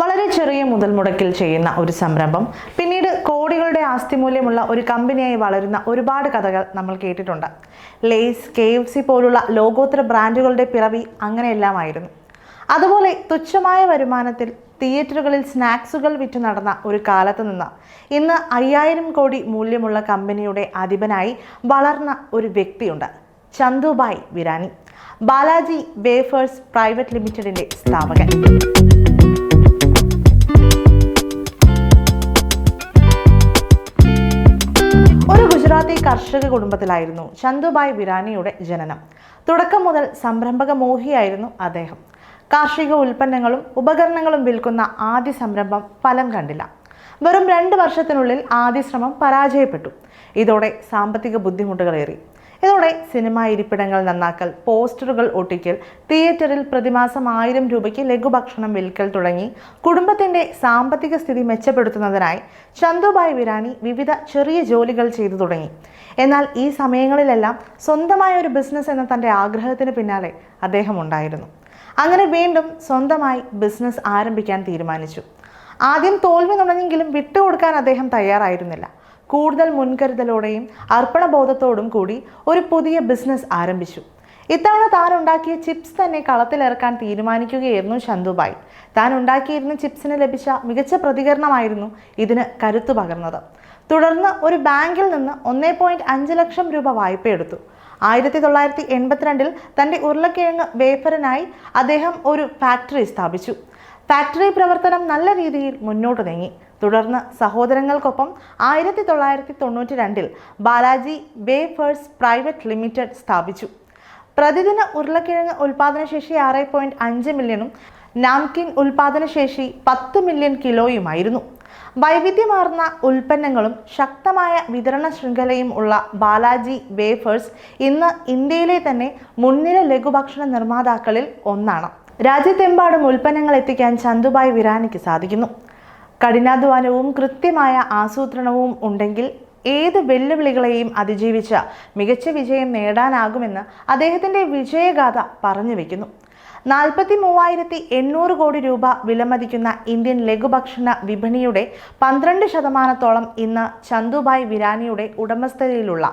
വളരെ ചെറിയ മുതൽ മുടക്കിൽ ചെയ്യുന്ന ഒരു സംരംഭം. പിന്നീട് കോടികളുടെ ആസ്തി മൂല്യമുള്ള ഒരു കമ്പനിയായി വളരുന്ന ഒരുപാട് കഥകൾ നമ്മൾ കേട്ടിട്ടുണ്ട്. ലേസ് കെ എഫ് സി പോലുള്ള ലോകോത്തര ബ്രാൻഡുകളുടെ പിറവി അങ്ങനെയെല്ലാമായിരുന്നു. അതുപോലെ തുച്ഛമായ വരുമാനത്തിൽ തിയേറ്ററുകളിൽ സ്നാക്സുകൾ വിറ്റ് നടന്ന ഒരു കാലത്ത് നിന്ന് ഇന്ന് അയ്യായിരം കോടി മൂല്യമുള്ള കമ്പനിയുടെ അധിപനായി വളർന്ന ഒരു വ്യക്തിയുണ്ട്. ചന്തുബായ് വിരാനി. ബാലാജി വേഫേഴ്സ് പ്രൈവറ്റ് ലിമിറ്റഡിന്റെ സ്ഥാപകൻ. കർഷക കുടുംബത്തിലായിരുന്നു ചന്തുബായ് വിരാനിയുടെ ജനനം. തുടക്കം മുതൽ സംരംഭക മോഹിയായിരുന്നു അദ്ദേഹം. കാർഷിക ഉൽപ്പന്നങ്ങളും ഉപകരണങ്ങളും വിൽക്കുന്ന ആദ്യ സംരംഭം ഫലം കണ്ടില്ല. വെറും രണ്ട് വർഷത്തിനുള്ളിൽ ആദ്യ ശ്രമം പരാജയപ്പെട്ടു. ഇതോടെ സാമ്പത്തിക ബുദ്ധിമുട്ടുകളേറി. ഇതോടെ സിനിമാ ഇരിപ്പിടങ്ങൾ നന്നാക്കൽ പോസ്റ്ററുകൾ ഒട്ടിക്കൽ തിയേറ്ററിൽ പ്രതിമാസം ആയിരം രൂപയ്ക്ക് ലഘുഭക്ഷണം വിൽക്കൽ തുടങ്ങി. കുടുംബത്തിന്റെ സാമ്പത്തിക സ്ഥിതി മെച്ചപ്പെടുത്തുന്നതിനായി ചന്തുബായ് വിരാനി വിവിധ ചെറിയ ജോലികൾ ചെയ്തു തുടങ്ങി. എന്നാൽ ഈ സമയങ്ങളിലെല്ലാം സ്വന്തമായ ഒരു ബിസിനസ് എന്ന തന്റെ ആഗ്രഹത്തിന് പിന്നാലെ അദ്ദേഹം ഉണ്ടായിരുന്നു. അങ്ങനെ വീണ്ടും സ്വന്തമായി ബിസിനസ് ആരംഭിക്കാൻ തീരുമാനിച്ചു. ആദ്യം തോൽവി നുണഞ്ഞെങ്കിലും വിട്ടുകൊടുക്കാൻ അദ്ദേഹം തയ്യാറായിരുന്നില്ല. കൂടുതൽ മുൻകരുതലോടെയും അർപ്പണബോധത്തോടും കൂടി ഒരു പുതിയ ബിസിനസ് ആരംഭിച്ചു. ഇത്തവണ താൻ ഉണ്ടാക്കിയ ചിപ്സ് തന്നെ കളത്തിലിറക്കാൻ തീരുമാനിക്കുകയായിരുന്നു ചന്തുബായ് താൻ ഉണ്ടാക്കിയിരുന്ന ചിപ്സിന് ലഭിച്ച മികച്ച പ്രതികരണമായിരുന്നു ഇതിന് കരുത്തു പകർന്നത്. തുടർന്ന് ഒരു ബാങ്കിൽ നിന്ന് ഒന്നേ പോയിന്റ് അഞ്ച് ലക്ഷം രൂപ വായ്പയെടുത്തു. ആയിരത്തി തൊള്ളായിരത്തി എൺപത്തിരണ്ടിൽ തന്റെ ഉരുളക്കിഴങ്ങ് വേഫറിനായി അദ്ദേഹം ഒരു ഫാക്ടറി സ്ഥാപിച്ചു. ഫാക്ടറി പ്രവർത്തനം നല്ല രീതിയിൽ മുന്നോട്ട് നീങ്ങി. തുടർന്ന് സഹോദരങ്ങൾക്കൊപ്പം ആയിരത്തി തൊള്ളായിരത്തി തൊണ്ണൂറ്റി രണ്ടിൽ ബാലാജി വേഫേഴ്സ് പ്രൈവറ്റ് ലിമിറ്റഡ് സ്ഥാപിച്ചു. പ്രതിദിന ഉരുളക്കിഴങ്ങ് ഉൽപാദനശേഷി ആറ് പോയിന്റ് അഞ്ച് മില്യണും നാംകിൻ ഉൽപാദനശേഷി പത്ത് മില്യൺ കിലോയുമായിരുന്നു. വൈവിധ്യമാർന്ന ഉൽപ്പന്നങ്ങളും ശക്തമായ വിതരണ ശൃംഖലയും ഉള്ള ബാലാജി വേഫേഴ്സ് ഇന്ന് ഇന്ത്യയിലെ തന്നെ മുൻനിര ലഘുഭക്ഷണ നിർമ്മാതാക്കളിൽ ഒന്നാണ്. രാജ്യത്തെമ്പാടും ഉൽപ്പന്നങ്ങൾ എത്തിക്കാൻ ചന്തുബായ് വിരാനിക്ക് സാധിക്കുന്നു. കഠിനാധ്വാനവും കൃത്യമായ ആസൂത്രണവും ഉണ്ടെങ്കിൽ ഏത് വെല്ലുവിളികളെയും അതിജീവിച്ച മികച്ച വിജയം നേടാനാകുമെന്ന് അദ്ദേഹത്തിന്റെ വിജയഗാഥ പറഞ്ഞു വയ്ക്കുന്നു നാൽപ്പത്തി മൂവായിരത്തി എണ്ണൂറ് കോടി രൂപ വിലമതിക്കുന്ന ഇന്ത്യൻ ലഘുഭക്ഷണ വിപണിയുടെ പന്ത്രണ്ട് ശതമാനത്തോളം ഇന്ന് ചന്തുഭായ് വിരാനിയുടെ ഉടമസ്ഥതയിലുള്ള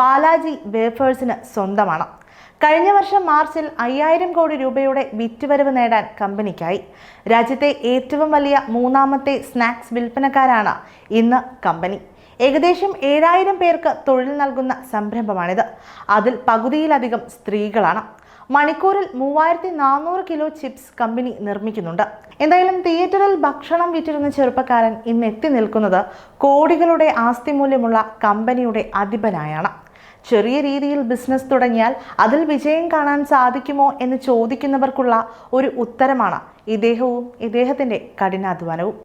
ബാലാജി വേഫേഴ്സിന് സ്വന്തമാണ്. കഴിഞ്ഞ വർഷം മാർച്ചിൽ അയ്യായിരം കോടി രൂപയുടെ വിറ്റുവരവ് നേടാൻ കമ്പനിക്കായി. രാജ്യത്തെ ഏറ്റവും വലിയ മൂന്നാമത്തെ സ്നാക്സ് വിൽപ്പനക്കാരാണ് ഇന്ന് കമ്പനി. ഏകദേശം ഏഴായിരം പേർക്ക് തൊഴിൽ നൽകുന്ന സംരംഭമാണിത്. അതിൽ പകുതിയിലധികം സ്ത്രീകളാണ്. മണിക്കൂറിൽ മൂവായിരത്തി നാനൂറ് കിലോ ചിപ്സ് കമ്പനി നിർമ്മിക്കുന്നുണ്ട്. എന്തായാലും തിയേറ്ററിൽ ഭക്ഷണം വിറ്റിരുന്ന ചെറുപ്പക്കാരൻ ഇന്ന് എത്തി നിൽക്കുന്നത് കോടികളുടെ ആസ്തി മൂല്യമുള്ള കമ്പനിയുടെ അധിപനായാണ്. ചെറിയ രീതിയിൽ ബിസിനസ് തുടങ്ങിയാൽ അതിൽ വിജയം കാണാൻ സാധിക്കുമോ എന്ന് ചോദിക്കുന്നവർക്കുള്ള ഒരു ഉത്തരമാണ് ഇദ്ദേഹവും ഇദ്ദേഹത്തിന്റെ കഠിനാധ്വാനവും.